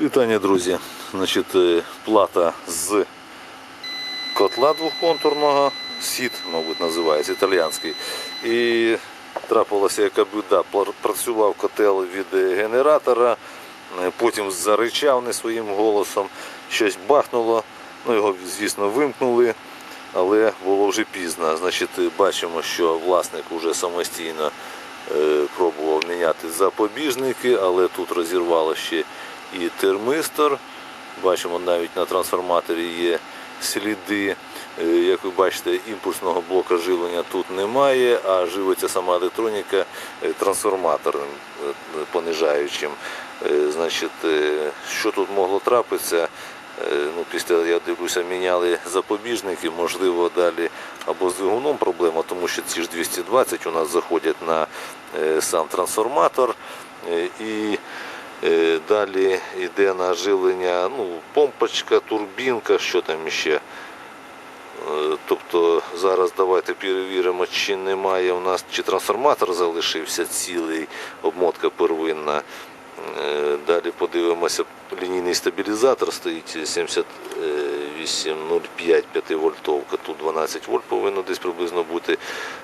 Вітання, друзі. Значить, е, плата з котла двохконтурного, сіт, мабуть, називається, італіянський. І трапилася яка біда. Працював котел від е, генератора, е, потім заричав не своїм голосом, щось бахнуло. Ну, його, звісно, вимкнули, але було вже пізно. Значить, бачимо, що власник вже самостійно пробував міняти запобіжники, але тут розірвало ще і термистор. Бачимо, навіть на трансформаторі є сліди. Е, Як ви бачите, імпульсного блока живлення тут немає, а живиться сама електроніка е, трансформатором е, понижаючим. Значить, що тут могло трапитися? Ну, після, я дивлюся, міняли запобіжники, можливо, далі або з двигуном проблема, тому що ці ж 220 у нас заходять на сам трансформатор. І Далі йде на живлення, ну, помпочка, турбінка, що там ще. Е, Тобто зараз давайте перевіримо, чи немає у нас, чи трансформатор залишився цілий, обмотка первинна. Е, Далі подивимося, лінійний стабілізатор стоїть 7805 5 вольтовка. Тут 12 вольт повинно десь приблизно бути.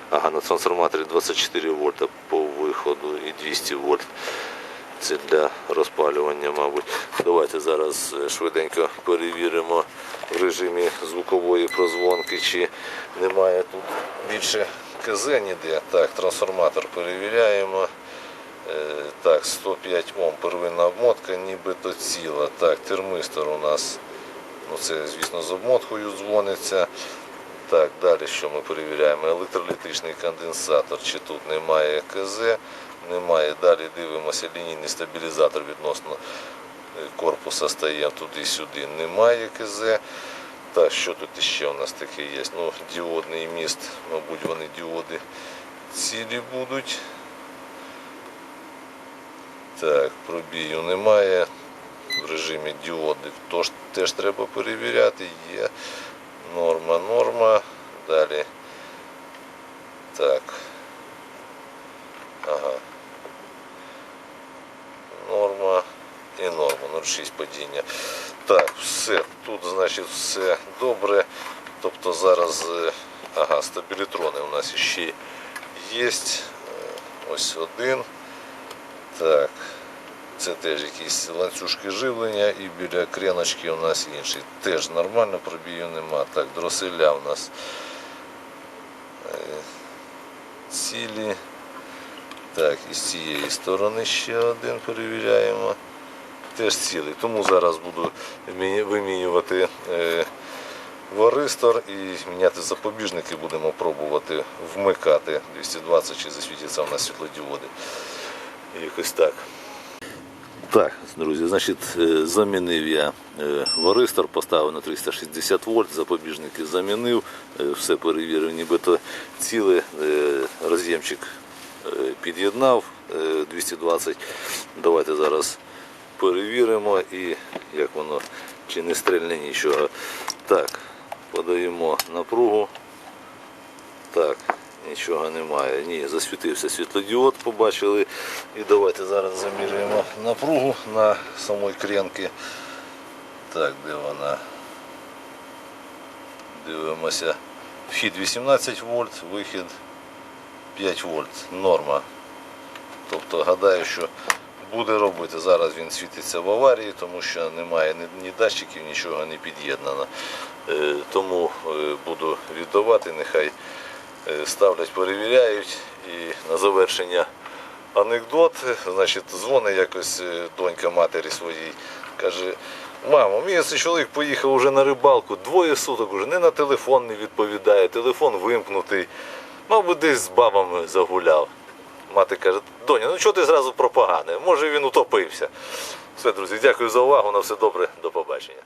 Ага, на трансформаторі 24 вольта по виходу і 200 вольт. Це для розпалювання, мабуть. Давайте зараз е, швиденько перевіримо в режимі звукової прозвонки, чи немає тут більше КЗ ніде. Так, трансформатор перевіряємо. Е, Так, 105 Ом, первинна обмотка, нібито ціла. Так, термистор у нас, ну це, звісно, з обмоткою дзвониться. Так, далі що ми перевіряємо? Електролітичний конденсатор, чи тут немає КЗ, немає. Далі дивимося лінійний стабілізатор відносно е, корпуса стає туди-сюди, немає КЗ. Так, що тут ще у нас таке є? Ну, діодний міст, мабуть, вони діоди цілі будуть. Так, пробію немає. В режимі діоди тож теж треба перевіряти. Є норма, норма. Далі. Так. Ага. Норма і 0,6 падіння. Так, все. Тут, значить, все добре. Тобто зараз, е, ага, стабілітрони у нас ще є. Е, Ось один. Так. Це теж якісь ланцюжки живлення і біля креночки у нас інший. Теж нормально, пробію нема. Так, дроселя у нас е, цілі. Так, і з цієї сторони ще один перевіряємо. Теж цілий. Тому зараз буду вимінювати е, варистор і міняти запобіжники. Будемо пробувати вмикати 220 чи засвітяться у нас світлодіоди. Якось так. Так, друзі, значить, е, замінив я е, варистор, поставив на 360 вольт, запобіжники замінив, все перевірив, нібито ціле, роз'ємчик під'єднав е, 220. Давайте зараз перевіримо і як воно, чи не стрельне нічого. Так, подаємо напругу. Так, нічого немає. Ні, засвітився світлодіод, побачили. І давайте зараз замірюємо напругу на самої кренки. Так, де вона? Дивимося. Вхід 18 вольт, вихід 5 вольт. Норма. Тобто гадаю, що буде робити. Зараз він світиться в аварії, тому що немає ні, датчиків, нічого не під'єднано. Е, тому е, буду віддавати, нехай е, ставлять, перевіряють. І на завершення анекдот. Значить, дзвонить якось донька матері своїй, каже. Мамо, мій цей чоловік поїхав уже на рибалку, двоє суток уже не на телефон не відповідає, телефон вимкнутий. Мабуть, десь з бабами загуляв. Мати каже, доня, ну чого ти зразу про погане? Може він утопився. Все, друзі, дякую за увагу. На все добре, до побачення.